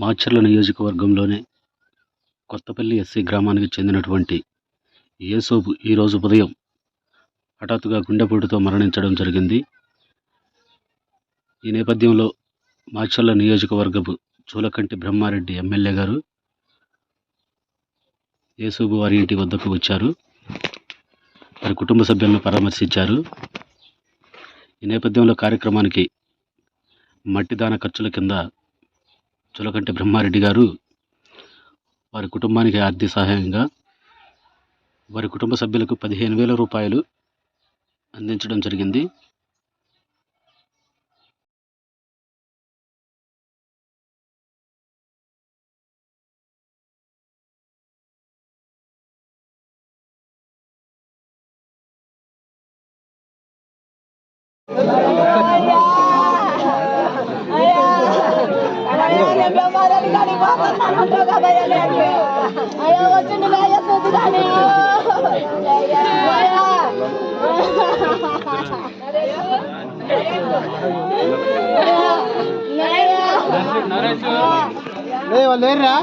మాచర్ల నియోజకవర్గంలోనే కొత్తపల్లి ఎస్సీ గ్రామానికి చెందినటువంటి యేసోబు ఈరోజు ఉదయం హఠాత్తుగా గుండెపోటుతో మరణించడం జరిగింది. ఈ నేపథ్యంలో మాచర్ల నియోజకవర్గపు చూలకంటి బ్రహ్మారెడ్డి ఎమ్మెల్యే గారు యేసోబు వారి ఇంటి వద్దకు వచ్చారు. వారి కుటుంబ సభ్యులను పరామర్శించారు. ఈ నేపథ్యంలో కార్యక్రమానికి మట్టి దాన ఖర్చుల కింద చులకంటి బ్రహ్మారెడ్డి గారు వారి కుటుంబానికి ఆర్థిక సహాయంగా వారి కుటుంబ సభ్యులకు పదిహేను వేల రూపాయలు అందించడం జరిగింది. అయ్యో వచ్చింది నాయ చూద్దు కానీ లేరా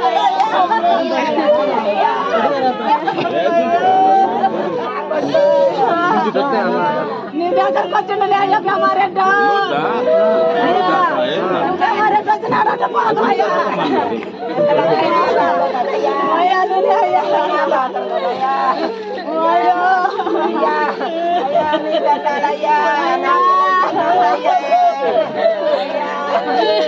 నడిచి అయ్యో నీ దగ్గరకు వచ్చిండు అయ్యా బ్రహ్మారెడ్డి బ్రహ్మారెడ్డి వచ్చినాడంట పోదు అయ్యా అయ్యా నువ్వు అయ్యా అయ్యో అయ్యా అయ్యా నీ దగ్గరయ్యా బ్రహ్మారెడ్డి వచ్చింది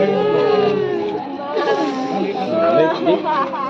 Thank you.